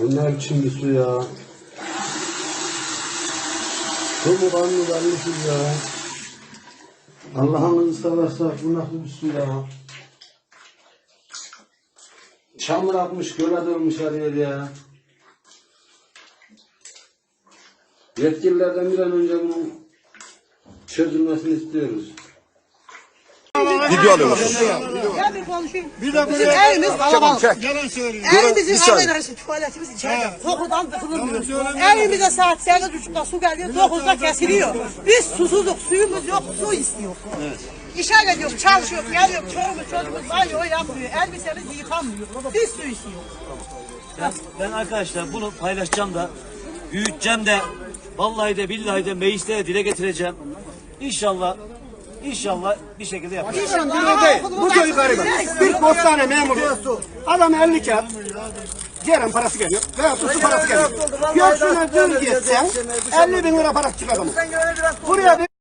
Bu ne biçim bir su ya? Kan mı kardeşim ya? Allah'ınızı seversen bu nasıl bir su ya? Çamur atmış, göle dönmüş her yer ya. Yetkililerden bir an önce bunun çözülmesini istiyoruz. Video alıyorlar. Ya bir konuşayım. Bir de Bizim böyle evimiz kalabalık. yalan söylüyor. Evimizin bir saniye. alayları tuvaletimiz içeride. Kokudan tıkılmıyor. söylemiyorum. Evimize saat 8.30'da su geliyor, 9'da kesiliyor. Biz susuzluk, suyumuz yok, su istiyor. İşe gidiyoruz, çalışıyoruz, geliyoruz, çoluğumuz, çocuğumuz banyo yapmıyor, elbisemiz yıkanmıyor. Biz su istiyor. Ben, ben arkadaşlar bunu paylaşacağım da, büyüteceğim de, vallahi de billahi de mecliste de dile getireceğim. İnşallah, inşallah bir şekilde yapacağız. Değil. Bu köy garibi. Bir postane memuru. Adam 50 kağıt. Ceren parası geliyor. Veya su parası geliyor. Göğsüne dün gitsen 50 bin lira para çıkar adamın. Buraya bir